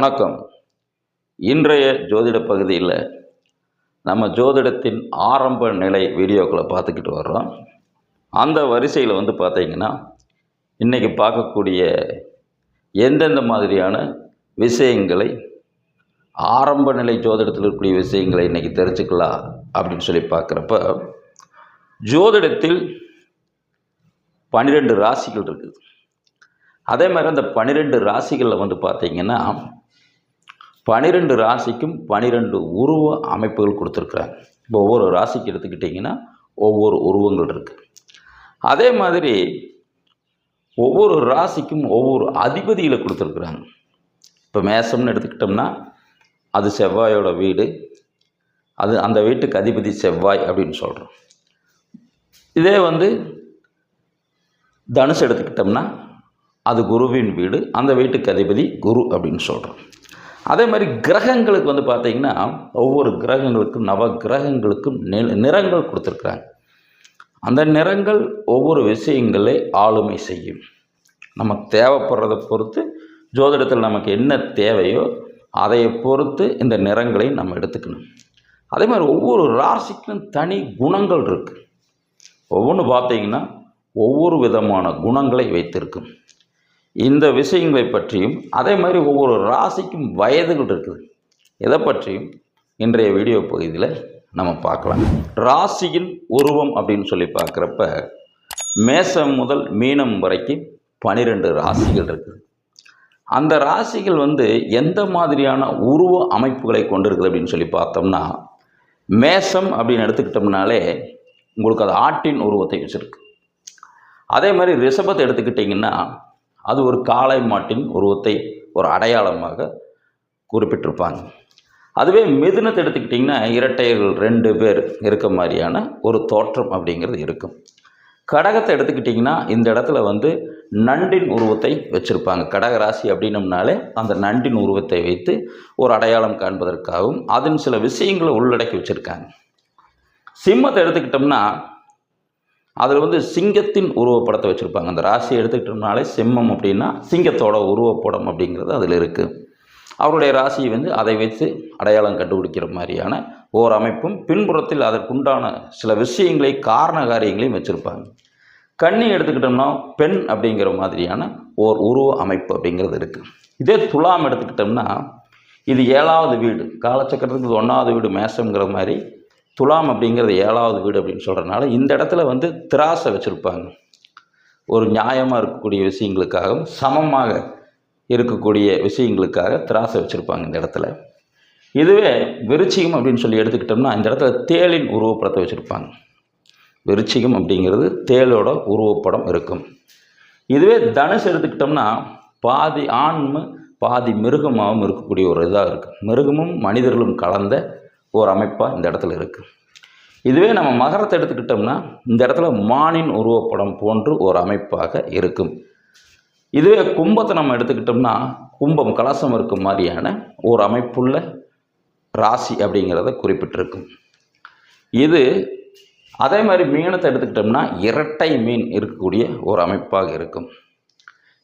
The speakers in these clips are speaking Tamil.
வணக்கம். இன்றைய ஜோதிட பகுதியில் நம்ம ஜோதிடத்தின் ஆரம்ப நிலை வீடியோக்களை பார்த்துக்கிட்டு வர்றோம். அந்த வரிசையில் வந்து பார்த்தீங்கன்னா இன்றைக்கி பார்க்கக்கூடிய எந்தெந்த மாதிரியான விஷயங்களை ஆரம்ப நிலை ஜோதிடத்தில் இருக்கக்கூடிய விஷயங்களை இன்றைக்கி தெரிஞ்சுக்கலாம் அப்படின்னு சொல்லி பார்க்குறப்ப ஜோதிடத்தில் பன்னிரெண்டு ராசிகள் இருக்குது. அதே மாதிரி அந்த பன்னிரெண்டு ராசிகளில் வந்து பார்த்தீங்கன்னா பனிரெண்டு ராசிக்கும் பன்னிரெண்டு உருவ அமைப்புகள் கொடுத்துருக்குறாங்க இப்போ ஒவ்வொரு ராசிக்கு எடுத்துக்கிட்டிங்கன்னா ஒவ்வொரு உருவங்கள் இருக்குது அதே மாதிரி ஒவ்வொரு ராசிக்கும் ஒவ்வொரு அதிபதிகளை கொடுத்துருக்குறாங்க. இப்போ மேசம்னு எடுத்துக்கிட்டோம்னா அது செவ்வாயோட வீடு. அது அந்த வீட்டுக்கு அதிபதி செவ்வாய் அப்படின்னு சொல்கிறோம் இதே வந்து தனுஷ் எடுத்துக்கிட்டோம்னா அது குருவின் வீடு அந்த வீட்டுக்கு அதிபதி குரு அப்படின்னு சொல்கிறோம் அதே மாதிரி கிரகங்களுக்கு வந்து பார்த்திங்கன்னா ஒவ்வொரு கிரகங்களுக்கும் நவ கிரகங்களுக்கும் நிறங்கள் கொடுத்துருக்குறாங்க. அந்த நிறங்கள் ஒவ்வொரு விஷயங்களை ஆளுமை செய்யும். நமக்கு தேவைப்படுறதை பொறுத்து ஜோதிடத்தில் நமக்கு என்ன தேவையோ அதை பொறுத்து இந்த நிறங்களை நம்ம எடுத்துக்கணும். அதே மாதிரி ஒவ்வொரு ராசிக்கும் தனி குணங்கள் இருக்குது ஒவ்வொன்று பார்த்தீங்கன்னா ஒவ்வொரு விதமான குணங்களை வைத்திருக்கும். இந்த விஷயங்களை பற்றியும் அதே மாதிரி ஒவ்வொரு ராசிக்கும் வயதுகள் இருக்குது. இதை பற்றியும் இன்றைய வீடியோ பகுதியில் நம்ம பார்க்கலாம். ராசியின் உருவம் அப்படின்னு சொல்லி பார்க்குறப்ப மேசம் முதல் மீனம் வரைக்கும் பனிரெண்டு ராசிகள் இருக்குது. அந்த ராசிகள் வந்து எந்த மாதிரியான உருவ அமைப்புகளை கொண்டிருக்குது அப்படின்னு சொல்லி பார்த்தோம்னா மேசம் அப்படின்னு எடுத்துக்கிட்டோம்னாலே உங்களுக்கு அது ஆட்டின் உருவத்தை வச்சுருக்கு. அதே மாதிரி ரிஷபத்தை எடுத்துக்கிட்டிங்கன்னா அது ஒரு காளை மாட்டின் உருவத்தை ஒரு அடையாளமாக குறிப்பிட்டிருப்பாங்க. அதுவே மிதுனத்தை எடுத்துக்கிட்டிங்கன்னா இரட்டையர்கள் ரெண்டு பேர் இருக்க மாதிரியான ஒரு தோற்றம் அப்படிங்கிறது இருக்கும். கடகத்தை எடுத்துக்கிட்டிங்கன்னா இந்த இடத்துல வந்து நண்டின் உருவத்தை வச்சுருப்பாங்க. கடகராசி அப்படின்னம்னாலே அந்த நண்டின் உருவத்தை வைத்து ஒரு அடையாளம் காண்பதற்காகவும் அதன் சில விஷயங்களை உள்ளடக்கி வச்சுருக்காங்க. சிம்மத்தை எடுத்துக்கிட்டோம்னா அதில் வந்து சிங்கத்தின் உருவப்படத்தை வச்சுருப்பாங்க. அந்த ராசியை எடுத்துக்கிட்டோம்னாலே சிம்மம் அப்படின்னா சிங்கத்தோட உருவப்படம் அப்படிங்கிறது அதில் இருக்குது அவருடைய ராசியை வந்து அதை வைத்து அடையாளம் கண்டுபிடிக்கிற மாதிரியான ஓர் அமைப்பும் பின்புறத்தில் அதற்குண்டான சில விஷயங்களை காரண காரியங்களையும் வச்சுருப்பாங்க. கன்னி எடுத்துக்கிட்டோம்னா பெண் அப்படிங்கிற மாதிரியான ஓர் உருவ அமைப்பு அப்படிங்கிறது இருக்குது இதே துலாம் எடுத்துக்கிட்டோம்னா இது ஏழாவது வீடு காலச்சக்கரத்துக்கு இது ஒன்றாவது வீடு மேசங்கிற மாதிரி துலாம் அப்படிங்கிறது ஏழாவது வீடு அப்படின்னு சொல்கிறனால இந்த இடத்துல வந்து திராசை வச்சுருப்பாங்க. ஒரு நியாயமாக இருக்கக்கூடிய விஷயங்களுக்காகவும் சமமாக இருக்கக்கூடிய விஷயங்களுக்காக திராசை வச்சுருப்பாங்க இந்த இடத்துல. இதுவே விருச்சிகம் அப்படின்னு சொல்லி எடுத்துக்கிட்டோம்னா இந்த இடத்துல தேளின் உருவப்படத்தை வச்சுருப்பாங்க. விருச்சிகம் அப்படிங்கிறது தேளோட உருவப்படம் இருக்கும். இதுவே தனுஷ் எடுத்துக்கிட்டோம்னா பாதி ஆண்மு பாதி மிருகமாகவும் இருக்கக்கூடிய ஒரு இதாக இருக்குது மிருகமும் மனிதர்களும் கலந்த ஒரு அமைப்பாக இந்த இடத்துல இருக்குது இதுவே நம்ம மகரத்தை எடுத்துக்கிட்டோம்னா இந்த இடத்துல மானின் உருவப்படம் போன்று ஒரு அமைப்பாக இருக்கும். இதுவே கும்பத்தை நம்ம எடுத்துக்கிட்டோம்னா கும்பம் கலசம் இருக்கும் மாதிரியான ஒரு அமைப்புள்ள ராசி அப்படிங்கிறத குறிப்பிட்டிருக்கும் இது அதே மாதிரி மீனத்தை எடுத்துக்கிட்டோம்னா இரட்டை மீன் இருக்கக்கூடிய ஒரு அமைப்பாக இருக்கும்.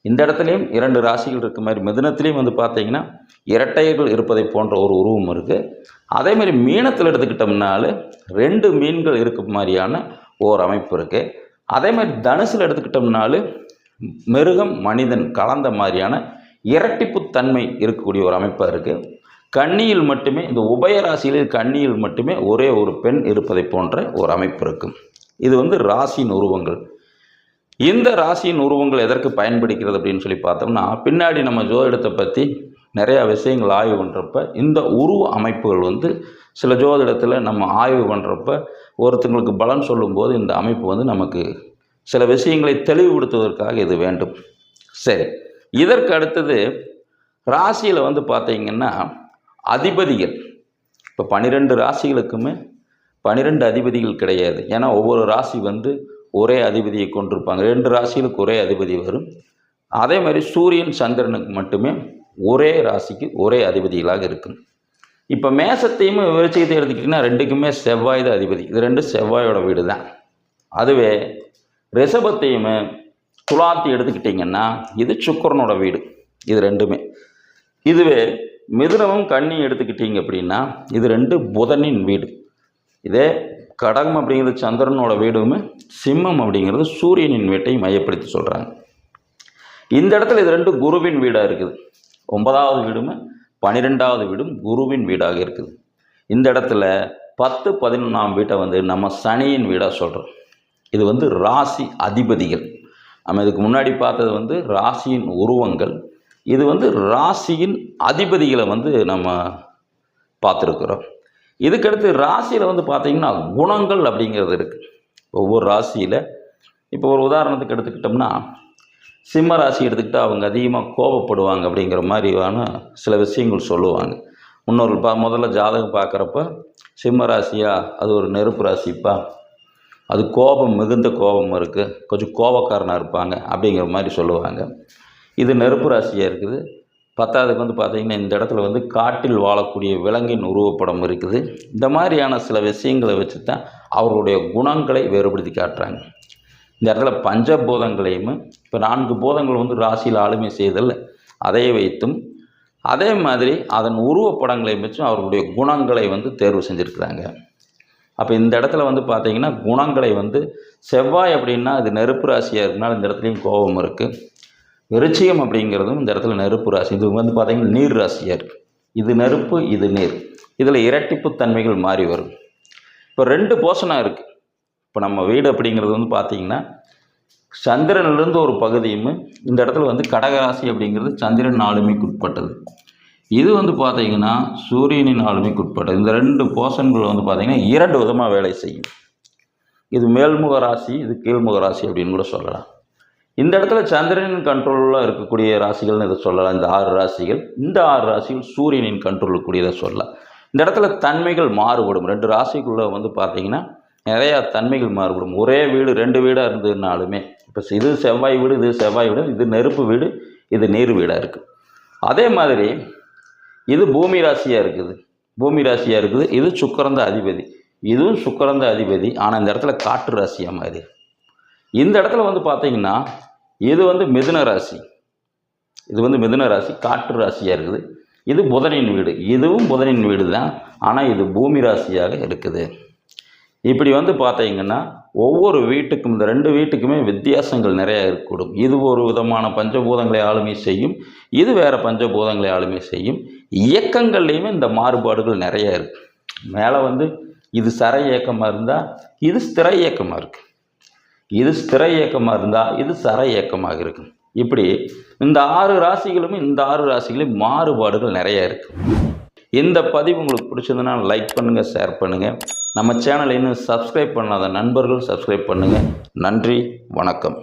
இந்த இடத்துலையும் இரண்டு ராசிகள் இருக்க மாதிரி மிதுனத்துலேயும் வந்து பார்த்தீங்கன்னா இரட்டையர்கள் இருப்பதை போன்ற ஒரு உருவம் இருக்குது அதே மாதிரி மீனத்தில் எடுத்துக்கிட்டோம்னால ரெண்டு மீன்கள் இருக்க மாதிரியான ஓர் அமைப்பு இருக்குது அதே மாதிரி தனுசில் எடுத்துக்கிட்டோம்னாலும் மிருகம் மனிதன் கலந்த மாதிரியான இரட்டிப்பு தன்மை இருக்கக்கூடிய ஒரு அமைப்பாக இருக்குது கண்ணியில் மட்டுமே இந்த உபயராசியில் கண்ணியில் மட்டுமே ஒரே ஒரு பெண் இருப்பதை போன்ற ஒரு அமைப்பு இருக்கும் இது வந்து ராசியின் உருவங்கள். இந்த ராசியின் உருவங்கள் எதற்கு பயன்படுகிறது அப்படின்னு சொல்லி பார்த்தோம்னா பின்னாடி நம்ம ஜோதிடத்தை பற்றி நிறையா விஷயங்கள் ஆய்வு பண்ணுறப்ப இந்த உருவ அமைப்புகள் வந்து சில ஜோதிடத்தில் நம்ம ஆய்வு பண்ணுறப்ப ஒருத்தங்களுக்கு பலன் சொல்லும்போது இந்த அமைப்பு வந்து நமக்கு சில விஷயங்களை தெளிவுபடுத்துவதற்காக இது வேண்டும். சரி இதற்கு அடுத்தது ராசியில் வந்து பார்த்தீங்கன்னா அதிபதிகள். இப்போ பன்னிரெண்டு ராசிகளுக்குமே பன்னிரெண்டு அதிபதிகள் கிடையாது. ஏன்னா ஒவ்வொரு ராசி வந்து ஒரே அதிபதியை கொண்டிருப்பாங்க. ரெண்டு ராசிகளுக்கு ஒரே அதிபதி வரும். அதே மாதிரி சூரியன் சந்திரனுக்கு மட்டுமே ஒரே ராசிக்கு ஒரே அதிபதிகளாக இருக்கும். இப்போ மேசத்தையும் விருச்சிகத்தை எடுத்துக்கிட்டிங்கன்னா ரெண்டுக்குமே செவ்வாய் தான் அதிபதி. இது ரெண்டு செவ்வாயோட வீடு தான் அதுவே ரிஷபத்தையும் துலாத்தி எடுத்துக்கிட்டிங்கன்னா இது சுக்கரனோட வீடு. இது ரெண்டுமே. இதுவே மிதுனமும் கன்னி எடுத்துக்கிட்டிங்க அப்படின்னா இது ரெண்டு புதனின் வீடு. இதே கடகம் அப்படிங்கிறது சந்திரனோட வீடுமே சிம்மம் அப்படிங்கிறது சூரியனின் வீட்டை மையப்படுத்தி சொல்கிறாங்க இந்த இடத்துல இது ரெண்டு குருவின் வீடாக இருக்குது. ஒன்பதாவது வீடுமே பன்னிரெண்டாவது வீடும் குருவின் வீடாக இருக்குது. இந்த இடத்துல பத்து பதினொன்றாம் வீட்டை வந்து நம்ம சனியின் வீடாக சொல்கிறோம் இது வந்து ராசி அதிபதிகள். நம்ம இதுக்கு முன்னாடி பார்த்தது வந்து ராசியின் உருவங்கள். இது வந்து ராசியின் அதிபதிகளை வந்து நம்ம பார்த்துருக்குறோம். இதுக்கடுத்து ராசியில் வந்து பார்த்திங்கன்னா குணங்கள் அப்படிங்கிறது இருக்குது ஒவ்வொரு ராசியில் இப்போ ஒரு உதாரணத்துக்கு எடுத்துக்கிட்டோம்னா சிம்ம ராசி எடுத்துக்கிட்டால் அவங்க அதிகமாக கோபப்படுவாங்க அப்படிங்கிற மாதிரியான சில விஷயங்கள் சொல்லுவாங்க. முன்னோர்கள் பா முதல்ல ஜாதகம் பார்க்குறப்ப சிம்ம ராசியா? அது ஒரு நெருப்பு ராசிப்பா? அது கோபம் மிகுந்த கோபம் இருக்குது கொஞ்சம் கோபக்காரனாக இருப்பாங்க அப்படிங்கிற மாதிரி சொல்லுவாங்க. இது நெருப்பு ராசியாக இருக்குது. பத்தாவதுக்கு வந்து பார்த்திங்கன்னா இந்த இடத்துல வந்து காட்டில் வாழக்கூடிய விலங்கின் உருவப்படம் இருக்குது. இந்த மாதிரியான சில விஷயங்களை வச்சு தான் அவர்களுடைய குணங்களை வேறுபடுத்தி காட்டுறாங்க. இந்த இடத்துல பஞ்சபூதங்களையும் இப்போ நான்கு பூதங்கள் வந்து ராசியில் ஆளுமை செய்தல் அதை வைத்தும் அதே மாதிரி அதன் உருவப்படங்களையும் வச்சும் அவர்களுடைய குணங்களை வந்து தேர்வு செஞ்சுருக்கிறாங்க. அப்போ இந்த இடத்துல வந்து பார்த்தீங்கன்னா குணங்களை வந்து செவ்வாய் அப்படின்னா அது நெருப்பு ராசியாக இருக்கனால இந்த இடத்துலையும் கோபம் இருக்குது விருச்சிகம் அப்படிங்கிறதும் இந்த இடத்துல நெருப்பு ராசி. இது வந்து பார்த்திங்கன்னா நீர் ராசியாக இருக்குது இது நெருப்பு இது நீர். இதில் இரட்டிப்பு தன்மைகள் மாறி வரும். இப்போ ரெண்டு போஷனாக இருக்குது இப்போ நம்ம வீடு அப்படிங்கிறது வந்து பார்த்திங்கன்னா சந்திரனிலிருந்து ஒரு பகுதியும் இந்த இடத்துல வந்து கடகராசி அப்படிங்கிறது சந்திரன் ஆளுமைக்கு உட்பட்டது. இது வந்து பார்த்தீங்கன்னா சூரியனின் ஆளுமைக்கு உட்பட்டது. இந்த ரெண்டு போஷன்கள் வந்து பார்த்திங்கன்னா இரண்டு விதமாக வேலை செய்யும். இது மேல்முக ராசி இது கீழ்முக ராசி அப்படின்னு கூட சொல்லலாம். இந்த இடத்துல சந்திரனின் கண்ட்ரோலில் இருக்கக்கூடிய ராசிகள்னு இதை சொல்லலாம். இந்த ஆறு ராசிகள் இந்த ஆறு ராசிகள் சூரியனின் கண்ட்ரோலில் கூடியதை சொல்லலாம். இந்த இடத்துல தன்மைகள் மாறுபடும். ரெண்டு ராசிக்குள்ளே வந்து பார்த்தீங்கன்னா நிறையா தன்மைகள் மாறுபடும். ஒரே வீடு ரெண்டு வீடாக இருந்ததுனாலுமே இப்போ இது செவ்வாய் வீடு இது செவ்வாய் வீடு இது நெருப்பு வீடு இது நீர் வீடாக இருக்குது அதே மாதிரி இது பூமி ராசியாக இருக்குது. பூமி ராசியாக இருக்குது. இது சுக்கரந்த அதிபதி. இதுவும் சுக்கரந்த அதிபதி. ஆனால் இந்த இடத்துல காற்று ராசியாக மாதிரி இந்த இடத்துல வந்து பார்த்தீங்கன்னா இது வந்து மிதுன ராசி. இது வந்து மிதுன ராசி காற்று ராசியாக இருக்குது. இது புதனின் வீடு. இதுவும் புதனின் வீடு தான் ஆனால் இது பூமி ராசியாக இருக்குது. இப்படி வந்து பார்த்தீங்கன்னா ஒவ்வொரு வீட்டுக்கும் இந்த ரெண்டு வீட்டுக்குமே வித்தியாசங்கள் நிறையா இருக்கக்கூடும். இது ஒரு விதமான பஞ்சபூதங்களை ஆளுமை செய்யும். இது வேறு பஞ்சபூதங்களை ஆளுமை செய்யும். இயக்கங்கள்லேயுமே இந்த மாறுபாடுகள் நிறையா இருக்குது மேலே வந்து இது சர இயக்கமாக இருந்தால் இது ஸ்திர இயக்கமாக இருக்குது இது ஸ்திர இயக்கமாக இருந்தால் இது சர இயக்கமாக இருக்கும். இப்படி இந்த ஆறு ராசிகளும் இந்த ஆறு ராசிகளும் மாறுபாடுகள் நிறைய இருக்குது இந்த பதிவு உங்களுக்கு பிடிச்சதுன்னா லைக் பண்ணுங்கள் ஷேர் பண்ணுங்கள் நம்ம சேனலை இன்னும் சப்ஸ்கிரைப் பண்ணாத நண்பர்கள் சப்ஸ்கிரைப் பண்ணுங்கள் நன்றி வணக்கம்.